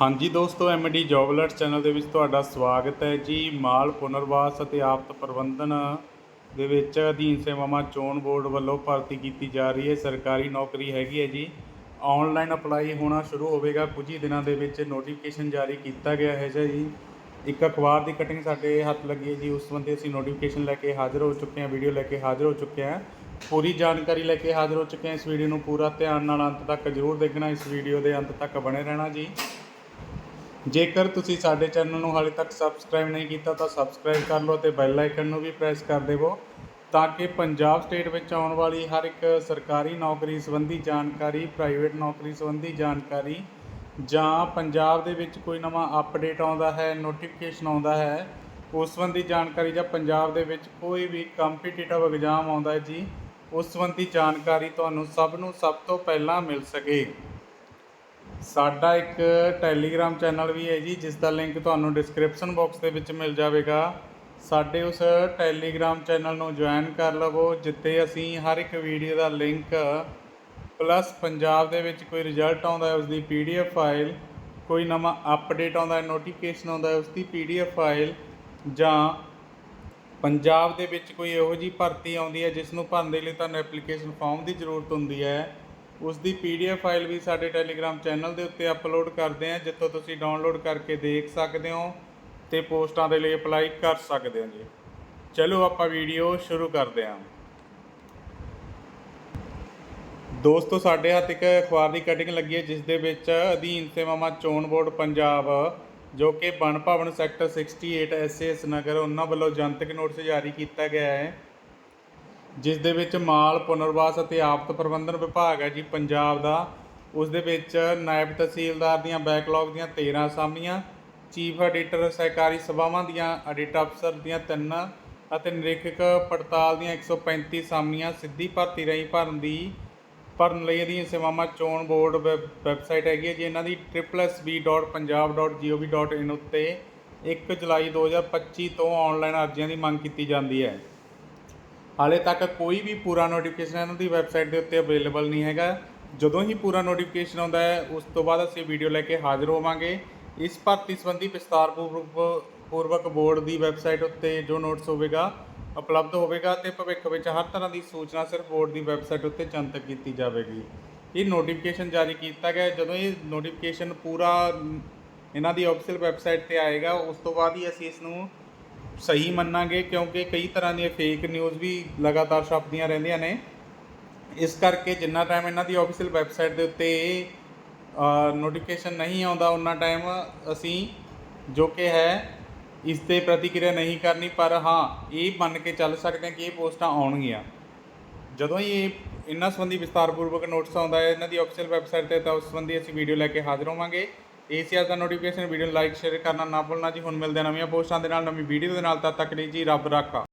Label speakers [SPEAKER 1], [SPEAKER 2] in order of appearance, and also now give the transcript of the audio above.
[SPEAKER 1] ਹਾਂਜੀ ਦੋਸਤੋ MD job alert channel ਦੇ ਵਿੱਚ ਤੁਹਾਡਾ ਸਵਾਗਤ ਹੈ ਜੀ। ਮਾਲ ਪੁਨਰਵਾਸ ਅਤੇ ਆਫਤ ਪ੍ਰਬੰਧਨ ਦੇ ਵਿੱਚ ਅਧੀਨ ਸੇਵਾਵਾਂ ਚੋਣ ਬੋਰਡ ਵੱਲੋਂ ਭਰਤੀ ਕੀਤੀ ਜਾ ਰਹੀ ਹੈ। ਸਰਕਾਰੀ ਨੌਕਰੀ ਹੈਗੀ ਹੈ ਜੀ। ਆਨਲਾਈਨ ਅਪਲਾਈ ਹੋਣਾ ਸ਼ੁਰੂ ਹੋਵੇਗਾ। ਕੁਝ ਹੀ ਦਿਨਾਂ ਦੇ ਵਿੱਚ ਨੋਟੀਫਿਕੇਸ਼ਨ ਜਾਰੀ ਕੀਤਾ ਗਿਆ ਹੈ ਜੀ। ਇੱਕ ਅਖਬਾਰ ਦੀ ਕਟਿੰਗ ਸਾਡੇ ਹੱਥ ਲੱਗੀ ਹੈ ਜੀ। ਉਸ ਸੰਬੰਧੀ ਅਸੀਂ ਨੋਟੀਫਿਕੇਸ਼ਨ ਲੈ ਕੇ ਹਾਜ਼ਰ ਹੋ ਚੁੱਕੇ ਹਾਂ ਵੀਡੀਓ ਲੈ ਕੇ ਹਾਜ਼ਰ ਹੋ ਚੁੱਕੇ ਹਾਂ। ਪੂਰੀ ਜਾਣਕਾਰੀ ਲੈ ਕੇ ਹਾਜ਼ਰ ਹੋ ਚੁੱਕੇ ਹਾਂ। ਇਸ ਵੀਡੀਓ ਨੂੰ ਪੂਰਾ ਧਿਆਨ ਨਾਲ ਅੰਤ ਤੱਕ ਜ਼ਰੂਰ ਦੇਖਣਾ। ਇਸ ਵੀਡੀਓ ਦੇ ਅੰਤ ਤੱਕ ਬਣੇ ਰਹਿਣਾ ਜੀ। ਜੇਕਰ ਤੁਸੀਂ ਸਾਡੇ ਚੈਨਲ ਨੂੰ ਹਾਲੇ ਤੱਕ ਸਬਸਕ੍ਰਾਈਬ ਨਹੀਂ ਕੀਤਾ ਤਾਂ ਸਬਸਕ੍ਰਾਈਬ ਕਰ ਲਓ ਅਤੇ ਬੈਲ ਆਈਕਨ ਨੂੰ ਵੀ ਪ੍ਰੈਸ ਕਰ ਦੇਵੋ ਤਾਂ ਕਿ ਪੰਜਾਬ ਸਟੇਟ ਵਿੱਚ ਆਉਣ ਵਾਲੀ ਹਰ ਇੱਕ ਸਰਕਾਰੀ ਨੌਕਰੀ ਸੰਬੰਧੀ ਜਾਣਕਾਰੀ ਪ੍ਰਾਈਵੇਟ ਨੌਕਰੀ ਸੰਬੰਧੀ ਜਾਣਕਾਰੀ ਜਾਂ ਪੰਜਾਬ ਦੇ ਵਿੱਚ ਕੋਈ ਨਵਾਂ ਅਪਡੇਟ ਆਉਂਦਾ ਹੈ ਨੋਟੀਫਿਕੇਸ਼ਨ ਆਉਂਦਾ ਹੈ, ਉਸ ਸੰਬੰਧੀ ਜਾਣਕਾਰੀ ਜਾਂ ਪੰਜਾਬ ਦੇ ਵਿੱਚ ਕੋਈ ਵੀ ਕੰਪੀਟੀਟਿਵ ਐਗਜ਼ਾਮ ਆਉਂਦਾ ਹੈ ਜੀ, ਉਸ ਸੰਬੰਧੀ ਜਾਣਕਾਰੀ ਤੁਹਾਨੂੰ ਸਭ ਨੂੰ ਸਭ ਤੋਂ ਪਹਿਲਾਂ ਮਿਲ ਸਕੇ। ਸਾਡਾ ਇੱਕ ਟੈਲੀਗ੍ਰਾਮ ਚੈਨਲ ਵੀ ਹੈ ਜੀ, ਜਿਸ ਦਾ ਲਿੰਕ ਤੁਹਾਨੂੰ ਡਿਸਕ੍ਰਿਪਸ਼ਨ ਬਾਕਸ ਦੇ ਵਿੱਚ ਮਿਲ ਜਾਵੇਗਾ। ਸਾਡੇ ਉਸ ਟੈਲੀਗ੍ਰਾਮ ਚੈਨਲ ਨੂੰ ਜੁਆਇਨ ਕਰ ਲਵੋ, ਜਿੱਥੇ ਅਸੀਂ ਹਰ ਇੱਕ ਵੀਡੀਓ ਦਾ ਲਿੰਕ ਪਲੱਸ ਪੰਜਾਬ ਦੇ ਵਿੱਚ ਕੋਈ ਰਿਜ਼ਲਟ ਆਉਂਦਾ ਹੈ ਉਸ ਦੀ ਪੀਡੀਐਫ ਫਾਈਲ ਕੋਈ ਨਵਾਂ ਅਪਡੇਟ ਆਉਂਦਾ ਹੈ ਨੋਟੀਫਿਕੇਸ਼ਨ ਆਉਂਦਾ ਹੈ ਉਸ ਦੀ ਪੀਡੀਐਫ ਫਾਈਲ ਜਾਂ ਪੰਜਾਬ ਦੇ ਵਿੱਚ ਕੋਈ ਇਹੋ ਜਿਹੀ ਭਰਤੀ ਆਉਂਦੀ ਹੈ, ਜਿਸ ਨੂੰ ਭਰਨ ਦੇ ਲਈ ਤੁਹਾਨੂੰ ਐਪਲੀਕੇਸ਼ਨ ਫਾਰਮ ਦੀ ਜ਼ਰੂਰਤ ਹੁੰਦੀ ਹੈ। ਉਸ ਦੀ ਪੀਡੀਐਫ ਫਾਈਲ ਵੀ ਸਾਡੇ ਟੈਲੀਗ੍ਰਾਮ ਚੈਨਲ ਦੇ ਉੱਤੇ ਅਪਲੋਡ ਕਰਦੇ ਹਾਂ, ਜਿੱਥੋਂ ਤੁਸੀਂ ਡਾਊਨਲੋਡ ਕਰਕੇ ਦੇਖ ਸਕਦੇ ਹੋ ਤੇ ਪੋਸਟਾਂ ਦੇ ਲਈ ਅਪਲਾਈ ਕਰ ਸਕਦੇ ਹੋ ਜੀ। ਚਲੋ ਆਪਾਂ ਵੀਡੀਓ ਸ਼ੁਰੂ ਕਰਦੇ ਹਾਂ। ਦੋਸਤੋ, ਸਾਡੇ ਹੱਥ ਇੱਕ ਅਖਬਾਰ ਦੀ ਕਟਿੰਗ ਲੱਗੀ ਹੈ, ਜਿਸ ਦੇ ਵਿੱਚ ਅਧੀਨ ਸੇਵਾਵਾਂ ਚੋਣ ਬੋਰਡ ਪੰਜਾਬ, ਜੋ ਕਿ ਬਣ ਭਵਨ ਸੈਕਟਰ 68 ਐਸਐਸ ਨਗਰ, ਉਹਨਾਂ ਵੱਲੋਂ ਜਨਤਕ ਨੋਟਿਸ ਜਾਰੀ ਕੀਤਾ ਗਿਆ ਹੈ। ਜਿਸ ਦੇ ਵਿੱਚ ਮਾਲ, ਪੁਨਰਵਾਸ ਅਤੇ ਆਫਤ ਪ੍ਰਬੰਧਨ ਵਿਭਾਗ ਹੈ ਜੀ ਪੰਜਾਬ ਦਾ। ਉਸ ਦੇ ਵਿੱਚ ਨਾਇਬ ਤਹਿਸੀਲਦਾਰ ਦੀਆਂ ਬੈਕਲੌਗ ਦੀਆਂ 13 ਅਸਾਮੀਆਂ ਚੀਫ ਐਡੀਟਰ ਸਹਿਕਾਰੀ ਸਭਾਵਾਂ ਦੀਆਂ ਐਡਿਟ ਅਫਸਰ ਦੀਆਂ 3 ਅਤੇ ਨਿਰੀਖਕ ਪੜਤਾਲ ਦੀਆਂ 135 ਅਸਾਮੀਆਂ ਸਿੱਧੀ ਭਰਤੀ ਰਾਹੀਂ ਭਰਨ ਦੀ, ਭਰਨ ਲਈ ਇਹਦੀਆਂ ਸੇਵਾਵਾਂ ਚੋਣ ਬੋਰਡ ਵੈਬ- ਵੈਬਸਾਈਟ ਹੈਗੀ ਹੈ ਜੀ। ਇਹਨਾਂ ਦੀ www.punjab.gov.in ਉੱਤੇ 1 ਜੁਲਾਈ 2025 ਤੋਂ ਆਨਲਾਈਨ ਅਰਜ਼ੀਆਂ ਦੀ ਮੰਗ ਕੀਤੀ ਜਾਂਦੀ ਹੈ। ਹਾਲੇ ਤੱਕ ਕੋਈ ਵੀ ਪੂਰਾ ਨੋਟੀਫਿਕੇਸ਼ਨ ਇਹਨਾਂ ਦੀ ਵੈਬਸਾਈਟ ਦੇ ਉੱਤੇ ਅਵੇਲੇਬਲ ਨਹੀਂ ਹੈਗਾ। ਜਦੋਂ ਹੀ ਪੂਰਾ ਨੋਟੀਫਿਕੇਸ਼ਨ ਆਉਂਦਾ ਹੈ, ਉਸ ਤੋਂ ਬਾਅਦ ਅਸੀਂ ਵੀਡੀਓ ਲੈ ਕੇ ਹਾਜ਼ਰ ਹੋਵਾਂਗੇ। ਇਸ ਭਰਤੀ ਸੰਬੰਧੀ ਵਿਸਤਾਰਪੂਰਵਕ ਪੂਰਵਕ ਬੋਰਡ ਦੀ ਵੈਬਸਾਈਟ ਉੱਤੇ ਜੋ ਨੋਟਿਸ ਹੋਵੇਗਾ, ਉਪਲਬਧ ਹੋਵੇਗਾ ਤੇ ਭਵਿੱਖ ਵਿੱਚ ਹਰ ਤਰ੍ਹਾਂ ਦੀ ਸੂਚਨਾ ਸਿਰਫ ਬੋਰਡ ਦੀ ਵੈਬਸਾਈਟ ਉੱਤੇ ਜਨਤਕ ਕੀਤੀ ਜਾਵੇਗੀ। ਇਹ ਨੋਟੀਫਿਕੇਸ਼ਨ ਜਾਰੀ ਕੀਤਾ ਗਿਆ ਜਦੋਂ ਇਹ ਨੋਟੀਫਿਕੇਸ਼ਨ ਪੂਰਾ, ਇਹਨਾਂ ਦੀ ਆਫੀਸ਼ੀਅਲ ਵੈਬਸਾਈਟ ਤੇ ਆਏਗਾ, ਉਸ ਤੋਂ ਬਾਅਦ ਹੀ ਅਸੀਂ ਇਸ ਨੂੰ ਸਹੀ ਮੰਨਾਂਗੇ ਕਿਉਂਕਿ ਕਈ ਤਰ੍ਹਾਂ ਦੀਆਂ ਫੇਕ ਨਿਊਜ਼ ਵੀ ਲਗਾਤਾਰ ਛਪਦੀਆਂ ਰਹਿੰਦੀਆਂ ਨੇ। ਇਸ ਕਰਕੇ ਜਿੰਨਾ ਟਾਈਮ ਇਹਨਾਂ ਦੀ ਆਫੀਸ਼ੀਅਲ ਵੈਬਸਾਈਟ ਦੇ ਉੱਤੇ ਨੋਟੀਫਿਕੇਸ਼ਨ ਨਹੀਂ ਆਉਂਦਾ ਉਹਨਾਂ ਟਾਈਮ ਅਸੀਂ ਜੋ ਕਿ ਹੈ, ਇਸ ਤੇ ਪ੍ਰਤੀਕਿਰਿਆ ਨਹੀਂ ਕਰਨੀ, ਪਰ ਹਾਂ, ਇਹ ਮੰਨ ਕੇ ਚੱਲ ਸਕਦੇ ਹਾਂ ਕਿ ਇਹ ਪੋਸਟਾਂ ਆਉਣਗੀਆਂ। ਜਦੋਂ ਹੀ ਇਹ ਇਹਨਾਂ ਸੰਬੰਧੀ ਵਿਸਤਾਰਪੂਰਵਕ ਨੋਟਿਸ ਆਉਂਦਾ ਹੈ, ਇਹਨਾਂ ਦੀ ਆਫੀਸ਼ੀਅਲ ਵੈਬਸਾਈਟ ਤੇ, ਤਾਂ ਉਸ ਸੰਬੰਧੀ ਅਸੀਂ ਵੀਡੀਓ ਲੈ ਕੇ ਹਾਜ਼ਰ ਹੋਵਾਂਗੇ। ਏਸੀਆਰ ਦਾ ਨੋਟੀਫਿਕੇਸ਼ਨ ਵੀਡੀਓ ਨੂੰ ਲਾਈਕ ਸ਼ੇਅਰ ਕਰਨਾ ਨਾ ਭੁੱਲਣਾ ਜੀ। ਹੁਣ ਮਿਲਦੇ ਹਾਂ ਨਵੀਆਂ ਪੋਸਟਾਂ ਦੇ ਨਾਲ, ਨਵੀਂ ਵੀਡੀਓ ਦੇ ਨਾਲ। ਤਦ ਤੱਕ ਲਈ ਜੀ ਰੱਬ ਰਾਖਾ।